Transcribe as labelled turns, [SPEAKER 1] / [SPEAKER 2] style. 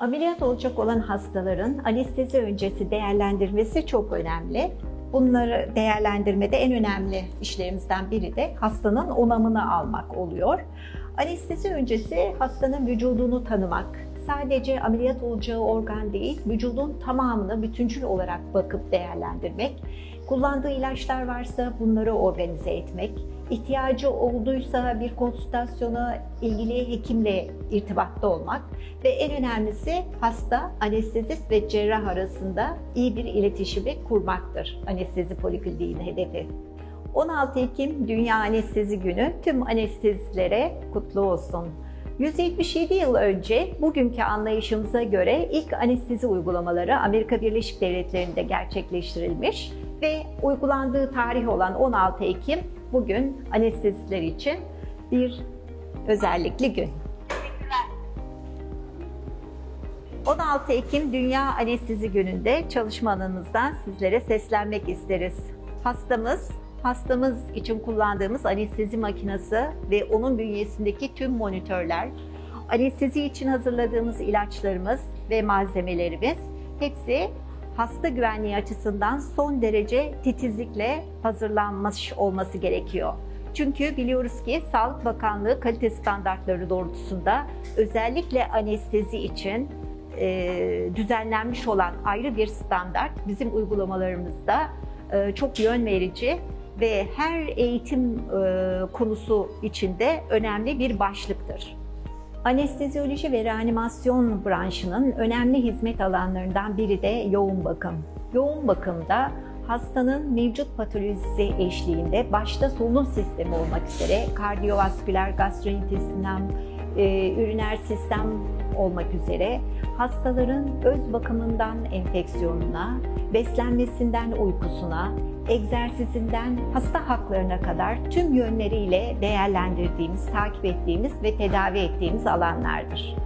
[SPEAKER 1] Ameliyat olacak olan hastaların anestezi öncesi değerlendirmesi çok önemli. Bunları değerlendirmede en önemli işlerimizden biri de hastanın onamını almak oluyor. Anestezi öncesi hastanın vücudunu tanımak, sadece ameliyat olacağı organ değil, vücudun tamamını bütüncül olarak bakıp değerlendirmek, kullandığı ilaçlar varsa bunları organize etmek, ihtiyacı olduysa bir konsültasyona ilgili hekimle irtibatta olmak ve en önemlisi hasta, anestezist ve cerrah arasında iyi bir iletişimi kurmaktır anestezi polikliniğinin hedefi. 16 Ekim Dünya Anestezi Günü tüm anestezilere kutlu olsun. 177 yıl önce bugünkü anlayışımıza göre ilk anestezi uygulamaları Amerika Birleşik Devletleri'nde gerçekleştirilmiş ve uygulandığı tarih olan 16 Ekim bugün anestezistler için bir özellikli gün. 16 Ekim Dünya Anestezi Günü'nde çalışma alanımızdan sizlere seslenmek isteriz. Hastamız, hastamız için kullandığımız anestezi makinesi ve onun bünyesindeki tüm monitörler, anestezi için hazırladığımız ilaçlarımız ve malzemelerimiz hepsi hasta güvenliği açısından son derece titizlikle hazırlanmış olması gerekiyor. Çünkü biliyoruz ki Sağlık Bakanlığı kalite standartları doğrultusunda özellikle anestezi için e, düzenlenmiş olan ayrı bir standart bizim uygulamalarımızda e, çok yön verici ve her eğitim e, konusu içinde önemli bir başlıktır. Anestezyoloji ve reanimasyon branşının önemli hizmet alanlarından biri de yoğun bakım. Yoğun bakımda hastanın mevcut patolojisi eşliğinde başta solunum sistemi olmak üzere kardiyovasküler, gastrointestinal, e, üriner sistem olmak üzere hastaların öz bakımından enfeksiyonuna, beslenmesinden uykusuna, egzersizinden hasta haklarına kadar tüm yönleriyle değerlendirdiğimiz, takip ettiğimiz ve tedavi ettiğimiz alanlardır.